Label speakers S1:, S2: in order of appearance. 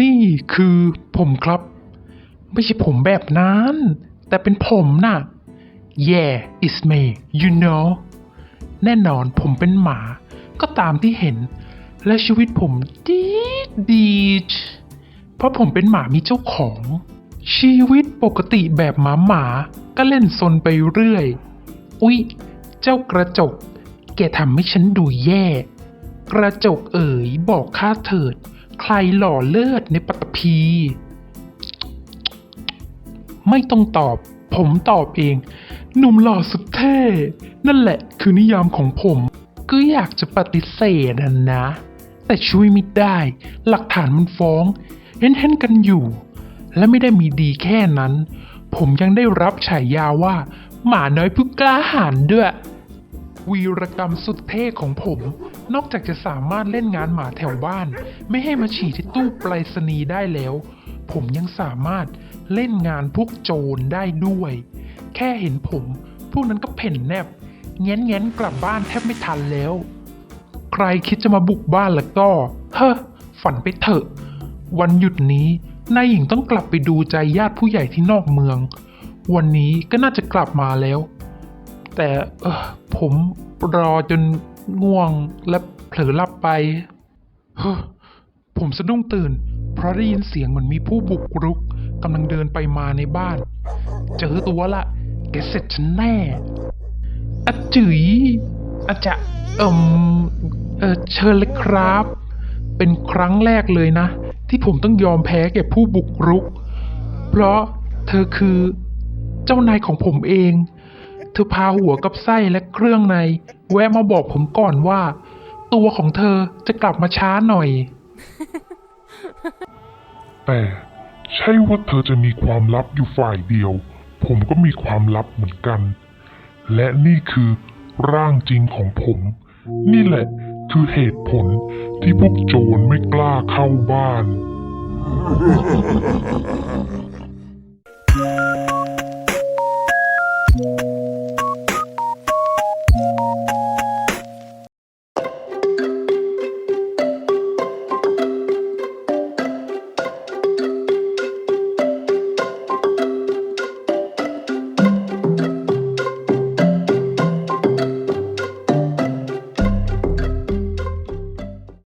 S1: นี่คือผมครับ ไม่ใช่ผมแบบนั้น แต่เป็นผมน่ะ Yeah it's me you know แน่นอนผมเป็นหมา ก็ตามที่เห็น และชีวิตผมดีดี เพราะผมเป็นหมามีเจ้าของ ชีวิตปกติแบบหมาหมาก็เล่นซนไปเรื่อย อุ๊ย เจ้ากระจก แกทำให้ฉันดูแย่ กระจกเอ๋ยบอกข้าเถิด ใครหล่อเลิศในปัตตภี ไม่ต้องตอบ ผมตอบเอง หนุ่มหล่อสุดเท่ นั่นแหละคือนิยามของผม ก็อยากจะปฏิเสธนะนะแต่ช่วยไม่ได้ หลักฐานมันฟ้อง เห็นเห็นๆกันอยู่ และไม่ได้มีดีแค่นั้น ผมยังได้รับฉายาว่า หมาน้อยผู้กล้าหาญด้วย วีรกรรมสุดเท่ของผม นอกจากจะสามารถเล่นงานหมาแถวบ้าน ไม่ให้มาฉี่ที่ตู้ไปรษณีย์ได้แล้ว ผมยังสามารถเล่นงานพวกโจรได้ด้วย แค่เห็นผม พวกนั้นก็เพ่นแนบแง้นแง้นกลับบ้านแทบไม่ทันแล้ว ใครคิดจะมาบุกบ้านแล้วก็ เฮ้อฝันไปเถอะ วันหยุดนี้นายหญิงต้องกลับไปดูใจญาติผู้ใหญ่ที่นอกเมือง วันนี้ก็น่าจะกลับมาแล้ว แต่เออผมรอจน ง่วงและเผลอหลับไป ผมสะดุ้งตื่น เพราะได้ยินเสียงเหมือนมีผู้บุกรุกกำลังเดินไปมาในบ้าน เจอตัวละแกเสร็จฉันแน่อะจื๋ยอาจจะเอิมเออเชิญเลยครับ เป็นครั้งแรกเลยนะ ที่ผมต้องยอมแพ้แก่ผู้บุกรุก เพราะเธอคือเจ้านายของผมเอง เธอพาหัวกับไส้และเครื่องใน แวะมาบอกผมก่อนว่า ตัวของเธอจะกลับมาช้าหน่อย
S2: แต่ใช่ว่าเธอจะมีความลับอยู่ฝ่ายเดียว ผมก็มีความลับเหมือนกัน และนี่คือร่างจริงของผม นี่แหละคือเหตุผลที่พวกโจรไม่กล้าเข้าบ้าน